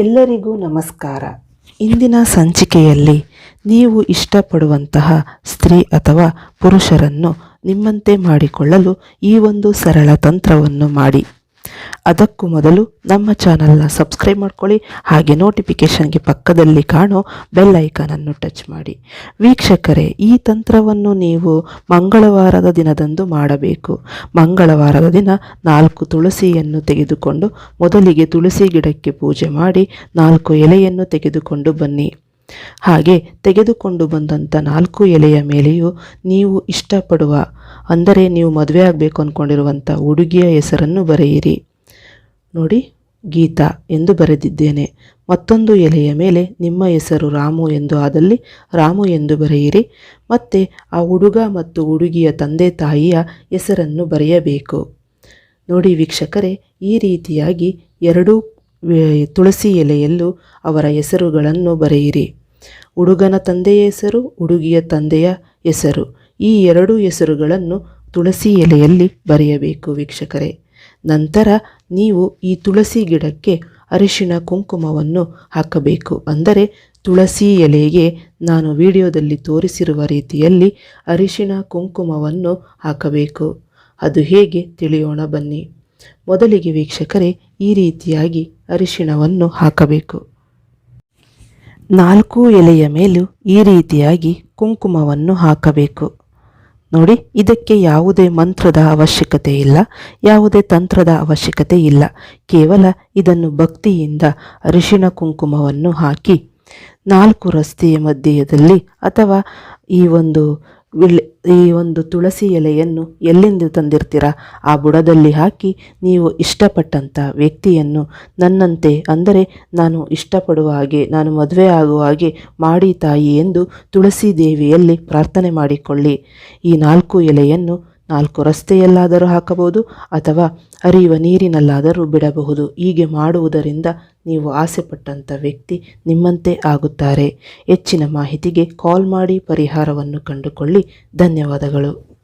ಎಲ್ಲರಿಗೂ ನಮಸ್ಕಾರ. ಇಂದಿನ ಸಂಚಿಕೆಯಲ್ಲಿ ನೀವು ಇಷ್ಟಪಡುವಂತಹ ಸ್ತ್ರೀ ಅಥವಾ ಪುರುಷರನ್ನು ನಿಮ್ಮಂತೆ ಮಾಡಿಕೊಳ್ಳಲು ಈ ಒಂದು ಸರಳ ತಂತ್ರವನ್ನು ಮಾಡಿ. ಅದಕ್ಕೂ ಮೊದಲು ನಮ್ಮ ಚಾನಲ್ನ ಸಬ್ಸ್ಕ್ರೈಬ್ ಮಾಡ್ಕೊಳ್ಳಿ, ಹಾಗೆ ನೋಟಿಫಿಕೇಷನ್ಗೆ ಪಕ್ಕದಲ್ಲಿ ಕಾಣೋ ಬೆಲ್ ಐಕಾನನ್ನು ಟಚ್ ಮಾಡಿ. ವೀಕ್ಷಕರೇ, ಈ ತಂತ್ರವನ್ನು ನೀವು ಮಂಗಳವಾರದ ದಿನದಂದು ಮಾಡಬೇಕು. ಮಂಗಳವಾರದ ದಿನ ನಾಲ್ಕು ತುಳಸಿಯನ್ನು ತೆಗೆದುಕೊಂಡು ಮೊದಲಿಗೆ ತುಳಸಿ ಗಿಡಕ್ಕೆ ಪೂಜೆ ಮಾಡಿ, ನಾಲ್ಕು ಎಲೆಯನ್ನು ತೆಗೆದುಕೊಂಡು ಬನ್ನಿ. ಹಾಗೆ ತೆಗೆದುಕೊಂಡು ಬಂದಂಥ ನಾಲ್ಕು ಎಲೆಯ ಮೇಲೆಯೂ ನೀವು ಇಷ್ಟಪಡುವ, ಅಂದರೆ ನೀವು ಮದುವೆ ಆಗಬೇಕು ಅಂದ್ಕೊಂಡಿರುವಂಥ ಹುಡುಗಿಯ ಹೆಸರನ್ನು ಬರೆಯಿರಿ. ನೋಡಿ, ಗೀತಾ ಎಂದು ಬರೆದಿದ್ದೇನೆ. ಮತ್ತೊಂದು ಎಲೆಯ ಮೇಲೆ ನಿಮ್ಮ ಹೆಸರು ರಾಮು ಎಂದು ಆದಲ್ಲಿ ರಾಮು ಎಂದು ಬರೆಯಿರಿ. ಮತ್ತೆ ಆ ಹುಡುಗ ಮತ್ತು ಹುಡುಗಿಯ ತಂದೆ ತಾಯಿಯ ಹೆಸರನ್ನು ಬರೆಯಬೇಕು. ನೋಡಿ ವೀಕ್ಷಕರೇ, ಈ ರೀತಿಯಾಗಿ ಎರಡೂ ತುಳಸಿ ಎಲೆಯಲ್ಲೂ ಅವರ ಹೆಸರುಗಳನ್ನು ಬರೆಯಿರಿ. ಹುಡುಗನ ತಂದೆಯ ಹೆಸರು, ಹುಡುಗಿಯ ತಂದೆಯ ಹೆಸರು. ಈ ಎರಡೂ ಹೆಸರುಗಳನ್ನು ತುಳಸಿ ಎಲೆಯಲ್ಲಿ ಬರೆಯಬೇಕು ವೀಕ್ಷಕರೇ. ನಂತರ ನೀವು ಈ ತುಳಸಿ ಗಿಡಕ್ಕೆ ಅರಿಶಿಣ ಕುಂಕುಮವನ್ನು ಹಾಕಬೇಕು. ಅಂದರೆ ತುಳಸಿ ಎಲೆಗೆ ನಾನು ವಿಡಿಯೋದಲ್ಲಿ ತೋರಿಸಿರುವ ರೀತಿಯಲ್ಲಿ ಅರಿಶಿಣ ಕುಂಕುಮವನ್ನು ಹಾಕಬೇಕು. ಅದು ಹೇಗೆ ತಿಳಿಯೋಣ ಬನ್ನಿ. ಮೊದಲಿಗೆ ವೀಕ್ಷಕರೇ, ಈ ರೀತಿಯಾಗಿ ಅರಿಶಿಣವನ್ನು ಹಾಕಬೇಕು. ನಾಲ್ಕು ಎಲೆಯ ಮೇಲೂ ಈ ರೀತಿಯಾಗಿ ಕುಂಕುಮವನ್ನು ಹಾಕಬೇಕು. ನೋಡಿ, ಇದಕ್ಕೆ ಯಾವುದೇ ಮಂತ್ರದ ಅವಶ್ಯಕತೆ ಇಲ್ಲ, ಯಾವುದೇ ತಂತ್ರದ ಅವಶ್ಯಕತೆ ಇಲ್ಲ. ಕೇವಲ ಇದನ್ನು ಭಕ್ತಿಯಿಂದ ಅರಿಶಿನ ಕುಂಕುಮವನ್ನು ಹಾಕಿ, ನಾಲ್ಕು ರಸ್ತೆಯ ಮಧ್ಯದಲ್ಲಿ ಅಥವಾ ಈ ಒಂದು ಈ ಒಂದು ತುಳಸಿ ಎಲೆಯನ್ನು ಎಲ್ಲಿಂದ ತಂದಿರ್ತೀರ? ಆ ಬುಡದಲ್ಲಿ ಹಾಕಿ ನೀವು ಇಷ್ಟಪಟ್ಟಂಥ ವ್ಯಕ್ತಿಯನ್ನು ನನ್ನಂತೆ, ಅಂದರೆ ನಾನು ಇಷ್ಟಪಡುವ ಹಾಗೆ, ನಾನು ಮದುವೆ ಆಗುವ ಹಾಗೆ ಮಾಡಿ ತಾಯಿ ಎಂದು ತುಳಸಿ ದೇವಿಯಲ್ಲಿ ಪ್ರಾರ್ಥನೆ ಮಾಡಿಕೊಳ್ಳಿ. ಈ ನಾಲ್ಕು ಎಲೆಯನ್ನು ನಾಲ್ಕು ರಸ್ತೆಯಲ್ಲಾದರೂ ಹಾಕಬಹುದು ಅಥವಾ ಹರಿಯುವ ನೀರಿನಲ್ಲಾದರೂ ಬಿಡಬಹುದು. ಹೀಗೆ ಮಾಡುವುದರಿಂದ ನೀವು ಆಸೆಪಟ್ಟಂಥ ವ್ಯಕ್ತಿ ನಿಮ್ಮಂತೆ ಆಗುತ್ತಾರೆ. ಹೆಚ್ಚಿನ ಮಾಹಿತಿಗೆ ಕಾಲ್ ಮಾಡಿ ಪರಿಹಾರವನ್ನು ಕಂಡುಕೊಳ್ಳಿ. ಧನ್ಯವಾದಗಳು.